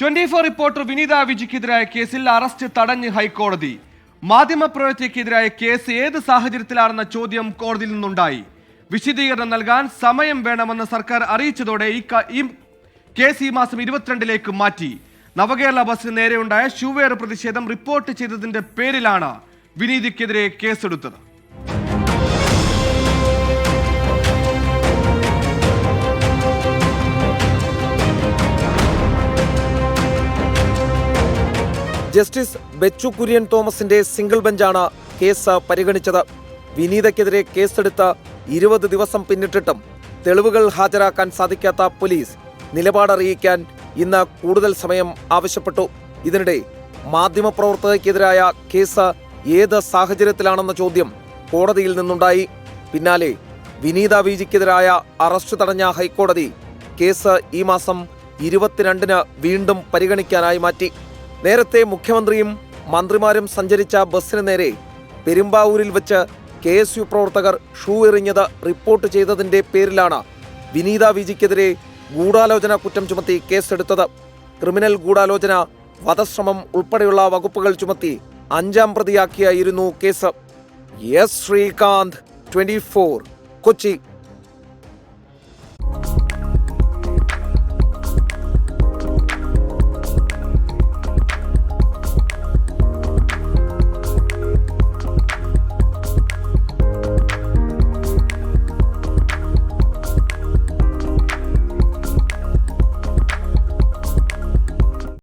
Twenty four reporter Vineetha വിജിക്കെതിരായ കേസിൽ arrest തടഞ്ഞ് ഹൈക്കോടതി. മാധ്യമപ്രവർത്തകയ്ക്കെതിരായ കേസ് ഏത് സാഹചര്യത്തിലാണെന്ന ചോദ്യം കോടതിയിൽ നിന്നുണ്ടായി. വിശദീകരണം നൽകാൻ സമയം വേണമെന്ന് സർക്കാർ അറിയിച്ചതോടെ ഈ കേസ് ഈ മാസം ഇരുപത്തിരണ്ടിലേക്ക് മാറ്റി. നവകേരള ബസിന് നേരെയുണ്ടായ ഷൂവേർ പ്രതിഷേധം റിപ്പോർട്ട് ചെയ്തതിന്റെ പേരിലാണ് വിനീതിക്കെതിരെ കേസെടുത്തത്. ജസ്റ്റിസ് ബെച്ചു കുര്യൻ തോമസിന്റെ സിംഗിൾ ബെഞ്ചാണ് കേസ് പരിഗണിച്ചത്. വിനീതയ്ക്കെതിരെ കേസെടുത്ത ഇരുപത് ദിവസം പിന്നിട്ടിട്ടും തെളിവുകൾ ഹാജരാക്കാൻ സാധിക്കാത്ത പോലീസ് നിലപാടറിയിക്കാൻ ഇന്ന് കൂടുതൽ സമയം ആവശ്യപ്പെട്ടു. ഇതിനിടെ മാധ്യമപ്രവർത്തകയ്ക്കെതിരായ കേസ് ഏത് സാഹചര്യത്തിലാണെന്ന ചോദ്യം കോടതിയിൽ നിന്നുണ്ടായി. പിന്നാലെ വിനീത വിജിക്കെതിരായ അറസ്റ്റ് തടഞ്ഞ ഹൈക്കോടതി കേസ് ഈ മാസം ഇരുപത്തിരണ്ടിന് വീണ്ടും പരിഗണിക്കാനായി മാറ്റി. നേരത്തെ മുഖ്യമന്ത്രിയും മന്ത്രിമാരും സഞ്ചരിച്ച ബസ്സിന് നേരെ പെരുമ്പാവൂരിൽ വെച്ച് കെ എസ് യു പ്രവർത്തകർ ഷൂ എറിഞ്ഞത് റിപ്പോർട്ട് ചെയ്തതിന്റെ പേരിലാണ് വിനീത വിജിക്കെതിരെ ഗൂഢാലോചന കുറ്റം ചുമത്തി കേസെടുത്തത്. ക്രിമിനൽ ഗൂഢാലോചന വധശ്രമം ഉൾപ്പെടെയുള്ള വകുപ്പുകൾ ചുമത്തി അഞ്ചാം പ്രതിയാക്കിയായിരുന്നു case. S Sreekanth twenty Kochi.